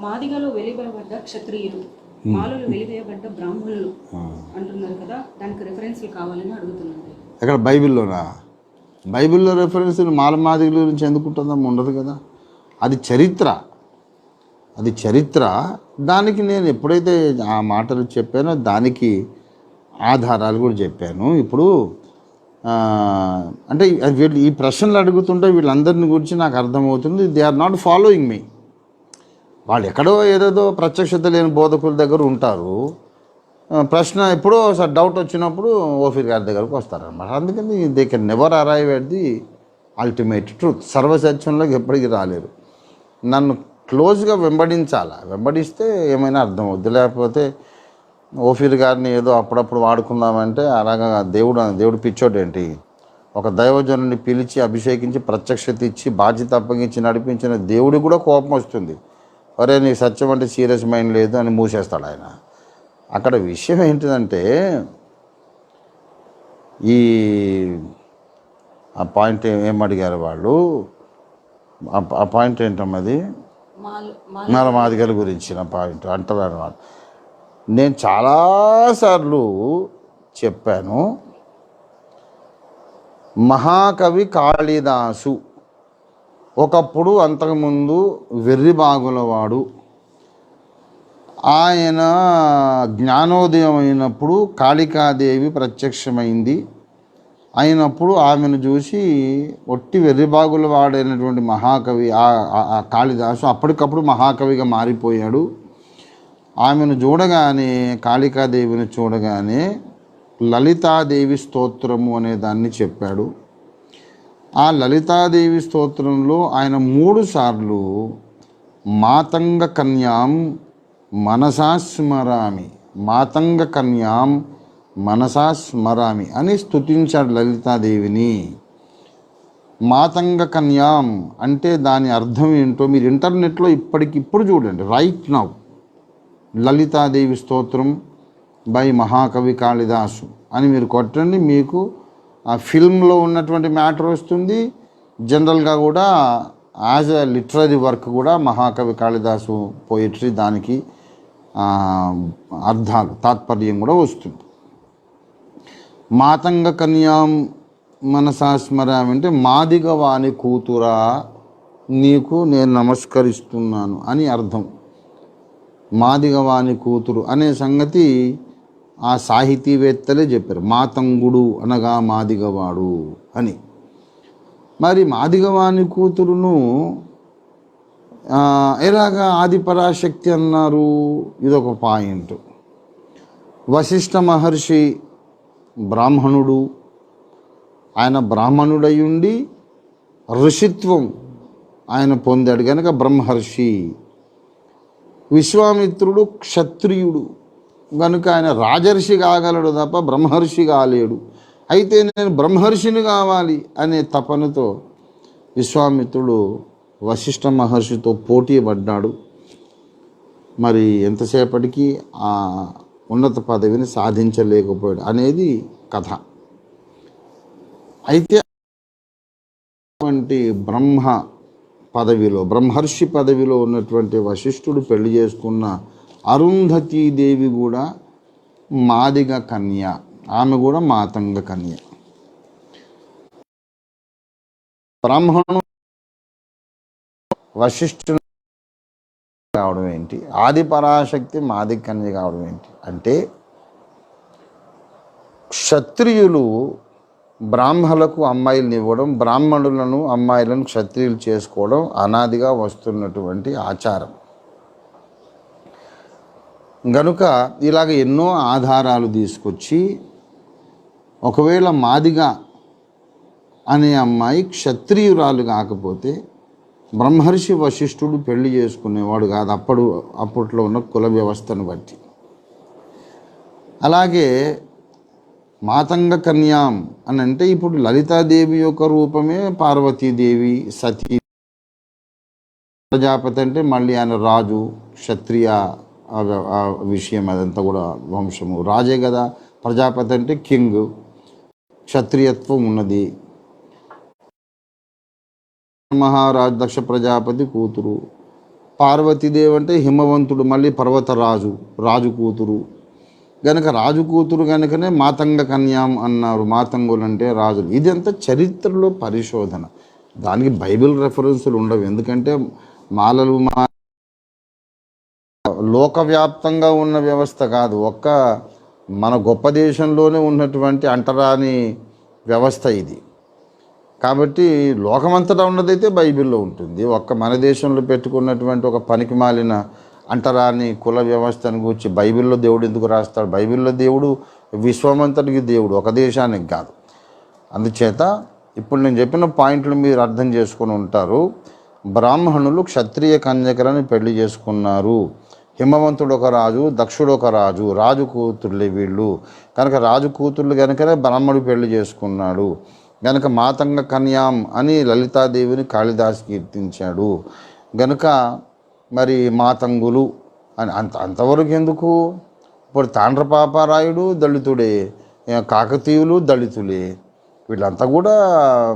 మాదిగలో వెలివేయబడ్డ క్షత్రియులు. మాలలో వెలివేయబడ్డ బ్రాహ్మణులు అంటున్నారు కదా దానికి రెఫరెన్స్లు కావాలని అడుగుతున్నారు ఎక్కడ? బైబిల్లోనా? బైబిల్లో రెఫరెన్స్ మాలమాదిగుల గురించి ఎందుకు ఉంటుందమ్మా ఉండదు కదా. అది చరిత్ర. అది చరిత్ర. దానికి నేను ఎప్పుడైతే ఆ మాటలు చెప్పానో దానికి ఆధారాలు కూడా చెప్పాను. ఇప్పుడు అంటే వీళ్ళు ఈ ప్రశ్నలు అడుగుతుంటే వీళ్ళందరిని గురించి నాకు అర్థమవుతుంది. They are not following me వాళ్ళు ఎక్కడో ఏదేదో ప్రత్యక్షత లేని బోధకుల దగ్గర ఉంటారు. ప్రశ్న ఎప్పుడో ఒకసారి డౌట్ వచ్చినప్పుడు ఓఫీర్ గారి దగ్గరకు వస్తారనమాట అందుకని they can never arrive at the ultimate truth. సర్వసత్యంలోకి ఎప్పటికీ రాలేరు. నన్ను క్లోజ్గా వెంబడించాలా? వెంబడిస్తే ఏమైనా అర్థం అవుద్ది లేకపోతే ఓఫీర్ గారిని ఏదో అప్పుడప్పుడు వాడుకుందామంటే అలాగా దేవుడు దేవుడు పిచ్చోడేంటి? ఒక దైవజనుని పిలిచి అభిషేకించి ప్రత్యక్షత ఇచ్చి బాధ్యత అప్పగించి నడిపించిన దేవుడికి కూడా కోపం వస్తుంది. ఒరే నీకు సత్యం అంటే సీరియస్ మైండ్ లేదు అని మూసేస్తాడు ఆయన. అక్కడ విషయం ఏంటిదంటే ఈ ఆ పాయింట్ ఏం అడిగారు వాళ్ళు? ఆ- పాయింట్ ఏంటమ్మది నల మాదిగల గురించిన పాయింట్ అంటారు అన్నమాట నేను చాలాసార్లు చెప్పాను మహాకవి కాళిదాసు ఒకప్పుడు అంతకుముందు వెర్రిబాగులవాడు ఆయన జ్ఞానోదయం అయినప్పుడు కాళికాదేవి ప్రత్యక్షమైంది. అయినప్పుడు ఆమెను చూసి ఒట్టి వెర్రిబాగుల వాడైనటువంటి మహాకవి ఆ కాళిదాసు అప్పటికప్పుడు మహాకవిగా మారిపోయాడు. ఆమెను చూడగానే కాళికాదేవిని చూడగానే లలితాదేవి స్తోత్రము అనే దాన్ని చెప్పాడు. ఆ లలితాదేవి స్తోత్రంలో ఆయన మూడు సార్లు మాతంగ కన్యాం మనసా స్మరామి మాతంగ కన్యాం మనసా స్మరామి అని స్థుతించాడు లలితాదేవిని. మాతంగ కన్యాం అంటే దాని అర్థం ఏంటో మీరు ఇంటర్నెట్లో ఇప్పటికిప్పుడు చూడండి రైట్ నౌ లలితాదేవి స్తోత్రం బై మహాకవి కాళిదాసు అని మీరు కొట్టండి మీకు ఆ ఫిల్మ్లో ఉన్నటువంటి మ్యాటర్ వస్తుంది. జనరల్గా కూడా యాజ్ అ లిటరరీ వర్క్ కూడా మహాకవి కాళిదాసు పోయిటరీ దానికి అర్థాలు తాత్పర్యం కూడా వస్తుంది. మాతంగ కన్యాం మనసాస్మరామి అంటే మాదిగ వాని కూతురా నీకు నేను నమస్కరిస్తున్నాను అని అర్థం. మాదిగవాని కూతురు అనే సంగతి ఆ సాహితీవేత్తలే చెప్పారు మాతంగుడు అనగా మాదిగవాడు అని. మరి మాదిగవాని కూతురును ఆ, ఎలాగా ఆదిపరాశక్తి అన్నారు. ఇదొక పాయింట్. వశిష్ఠ మహర్షి బ్రాహ్మణుడు ఆయన బ్రాహ్మణుడై ఉండి ఋషిత్వం ఆయన పొందాడు. కనుక బ్రహ్మర్షి విశ్వామిత్రుడు క్షత్రియుడు కనుక ఆయన రాజర్షి కాగలడు తప్ప బ్రహ్మర్షి కాలేడు అయితే నేను బ్రహ్మర్షిని కావాలి అనే తపనతో విశ్వామిత్రుడు వశిష్ఠ మహర్షితో పోటీ పడ్డాడు మరి ఎంతసేపటికి ఆ ఉన్నత పదవిని సాధించలేకపోయాడు అనేది కథ. అయితే అటువంటి బ్రహ్మ పదవిలో బ్రహ్మర్షి పదవిలో ఉన్నటువంటి వశిష్ఠుడు పెళ్ళి చేసుకున్న అరుంధతీదేవి కూడా మాదిగ కన్య. ఆమె కూడా మాతంగ కన్య. బ్రాహ్మణు వశిష్ఠుడు కావడం ఏంటి? ఆది పరాశక్తి మాదిగ కన్య కావడం ఏంటి? అంటే క్షత్రియులు బ్రాహ్మణులకు అమ్మాయిలను ఇవ్వడం బ్రాహ్మణులను అమ్మాయిలను క్షత్రియులు చేసుకోవడం అనాదిగా వస్తున్నటువంటి ఆచారం. గనుక ఇలాగ ఎన్నో ఆధారాలు తీసుకొచ్చి ఒకవేళ మాదిగా అనే అమ్మాయి క్షత్రియురాలు కాకపోతే బ్రహ్మర్షి వశిష్ఠుడు పెళ్ళి చేసుకునేవాడు కాదు అప్పుడు అప్పట్లో ఉన్న కుల వ్యవస్థను బట్టి. అలాగే మాతంగ కన్యాం అని అంటే ఇప్పుడు లలితాదేవి యొక్క రూపమే పార్వతీదేవి సతీ ప్రజాపతి అంటే మళ్ళీ ఆయన రాజు క్షత్రియ ఆ విషయం అదంతా కూడా వంశము. రాజే కదా ప్రజాపతి అంటే కింగ్. క్షత్రియత్వం ఉన్నది. మహారాజ్ దక్ష ప్రజాపతి కూతురు. పార్వతీదేవి అంటే హిమవంతుడు మళ్ళీ పర్వతరాజు రాజు కూతురు. గనక రాజు కూతురు కనుకనే మాతంగ కన్యాం అన్నారు. మాతంగులు అంటే రాజులు. ఇదంతా చరిత్రలో పరిశోధన. దానికి బైబిల్ రెఫరెన్సులు ఉండవు. ఎందుకంటే మాలలు మా లోకవ్యాప్తంగా ఉన్న వ్యవస్థ కాదు. ఒక్క మన గొప్ప దేశంలోనే ఉన్నటువంటి అంటరాని వ్యవస్థ ఇది. కాబట్టి లోకమంతటా ఉన్నదైతే బైబిల్లో ఉంటుంది. ఒక్క మన దేశంలో పెట్టుకున్నటువంటి ఒక పనికి మాలిన అంటరాని కుల వ్యవస్థను గురించి బైబిల్లో దేవుడు ఎందుకు రాస్తాడు? బైబిల్లో దేవుడు విశ్వమంతటికి దేవుడు ఒక దేశానికి కాదు. అందుచేత ఇప్పుడు నేను చెప్పిన పాయింట్లు మీరు అర్థం చేసుకొని ఉంటారు. బ్రాహ్మణులు క్షత్రియ కన్యకలను పెళ్ళి చేసుకున్నారు. హిమవంతుడు ఒక రాజు దక్షుడు ఒక రాజు రాజు కూతుర్లే వీళ్ళు. కనుక రాజు కూతుర్లు కనుకనే బ్రాహ్మడు పెళ్ళి చేసుకున్నాడు. గనుక మాతంగ కన్యాం అని లలితాదేవిని కాళిదాస్ కీర్తించాడు. గనుక మరి మాతంగులు అని అంత అంతవరకు ఎందుకు? ఇప్పుడు తాండ్రపాపారాయుడు దళితుడే కాకతీయులు దళితులే. వీళ్ళంతా కూడా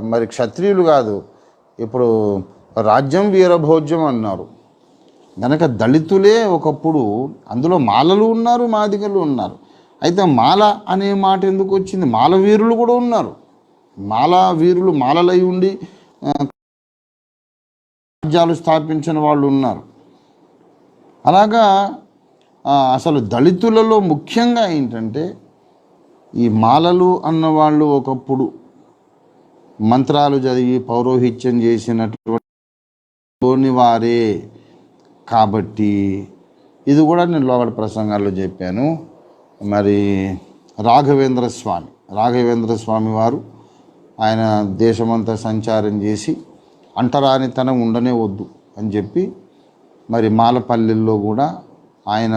మరి క్షత్రియులు కాదు. ఇప్పుడు రాజ్యం వీరభోజ్యం అన్నారు. గనక దళితులే ఒకప్పుడు అందులో మాలలు ఉన్నారు మాదిగలు ఉన్నారు. అయితే మాల అనే మాట ఎందుకు వచ్చింది? మాల వీరులు కూడా ఉన్నారు. మాల వీరులు మాలలై ఉండి రాజ్యాలు స్థాపించిన వాళ్ళు ఉన్నారు. అలాగా అసలు దళితులలో ముఖ్యంగా ఏంటంటే ఈ మాలలు అన్నవాళ్ళు ఒకప్పుడు మంత్రాలు చదివి పౌరోహిత్యం చేసినటువంటి వారే. కాబట్టి ఇది కూడా నేను లోపల ప్రసంగాల్లో చెప్పాను. మరి రాఘవేంద్ర స్వామి రాఘవేంద్ర స్వామి వారు ఆయన దేశమంతా సంచారం చేసి అంటరానితనం ఉండనే వద్దు అని చెప్పి మరి మాలపల్లెల్లో కూడా ఆయన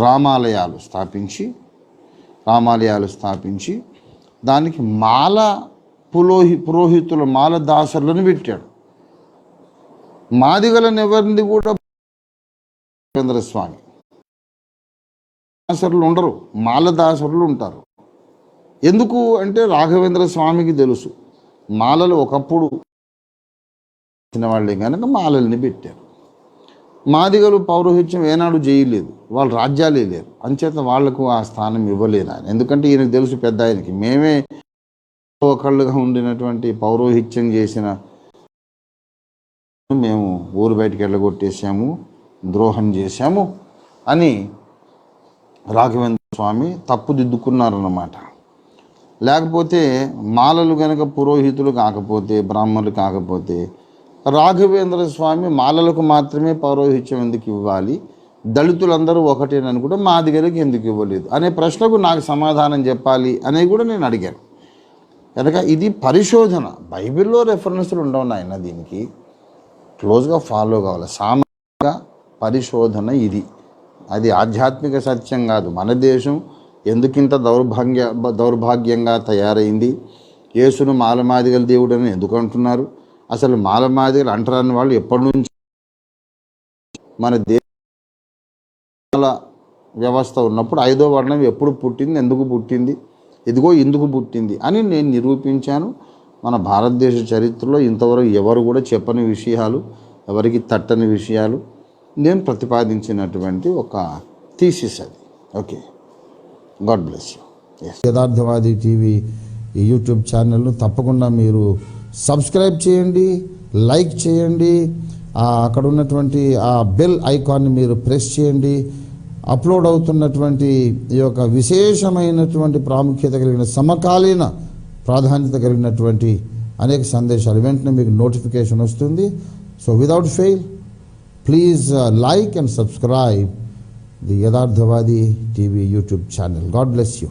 రామాలయాలు స్థాపించి రామాలయాలు స్థాపించి దానికి మాల పురోహి పురోహితులు మాల దాసరులను పెట్టాడు. మాదిగలను ఎవరిని కూడా రాఘవేంద్ర స్వామి దాసరులు ఉండరు మాల దాసరులు ఉంటారు. ఎందుకు అంటే రాఘవేంద్ర స్వామికి తెలుసు మాలలు ఒకప్పుడు వచ్చిన వాళ్ళే కనుక మాలల్ని పెట్టారు. మాదిగలు పౌరోహిత్యం ఏనాడు చేయలేదు వాళ్ళు రాజ్యాలే లేరు. అంచేత వాళ్ళకు ఆ స్థానం ఇవ్వలేదు ఆయన. ఎందుకంటే ఈయనకు తెలుసు పెద్ద ఆయనకి. మేమే ఒకళ్ళుగా ఉండినటువంటి పౌరోహిత్యం చేసిన మేము ఊరు బయటికి వెళ్ళగొట్టేసాము ద్రోహం చేశాము అని రాఘవేంద్ర స్వామి తప్పుదిద్దుకున్నారన్నమాట. లేకపోతే మాలలు గనక పురోహితులు కాకపోతే బ్రాహ్మణులు కాకపోతే రాఘవేంద్ర స్వామి మాలలకు మాత్రమే పౌరోహిత్యం ఎందుకు ఇవ్వాలి? దళితులందరూ ఒకటేనని కూడా మా దగ్గరికి ఎందుకు ఇవ్వలేదు? అనే ప్రశ్నకు నాకు సమాధానం చెప్పాలి అనేది కూడా నేను అడిగాను. కనుక ఇది పరిశోధన. బైబిల్లో రెఫరెన్స్లు ఉండవు నాయన దీనికి. క్లోజ్గా ఫాలో కావాలి. సామాజిక పరిశోధన ఇది. అది ఆధ్యాత్మిక సత్యం కాదు. మన దేశం ఎందుకింత దౌర్భాగ్య దౌర్భాగ్యంగా తయారైంది? యేసును మాలమాదిగల దేవుడు అని ఎందుకు అంటున్నారు? అసలు మాలమాదిగలు అంటారని వాళ్ళు ఎప్పటి నుంచి మన దేశాల వ్యవస్థ ఉన్నప్పుడు ఐదో వర్ణం ఎప్పుడు పుట్టింది? ఎందుకు పుట్టింది? ఇదిగో ఎందుకు పుట్టింది అని నేను నిరూపించాను. మన భారతదేశ చరిత్రలో ఇంతవరకు ఎవరు కూడా చెప్పని విషయాలు ఎవరికి తట్టని విషయాలు నేను ప్రతిపాదించినటువంటి ఒక థీసిస్ అది. Okay. God bless you. Yatharthavadi TV YouTube ఛానల్ను తప్పకుండా మీరు సబ్స్క్రైబ్ చేయండి లైక్ చేయండి అక్కడ ఉన్నటువంటి ఆ బెల్ ఐకాన్ని మీరు ప్రెస్ చేయండి. అప్లోడ్ అవుతున్నటువంటి ఈ యొక్క విశేషమైనటువంటి ప్రాముఖ్యత కలిగిన సమకాలీన ప్రాధాన్యత కలిగినటువంటి అనేక సందేశాలు. వెంటనే మీకు నోటిఫికేషన్ వస్తుంది. So without fail please like and subscribe the Yatharthavadi TV YouTube channel God bless you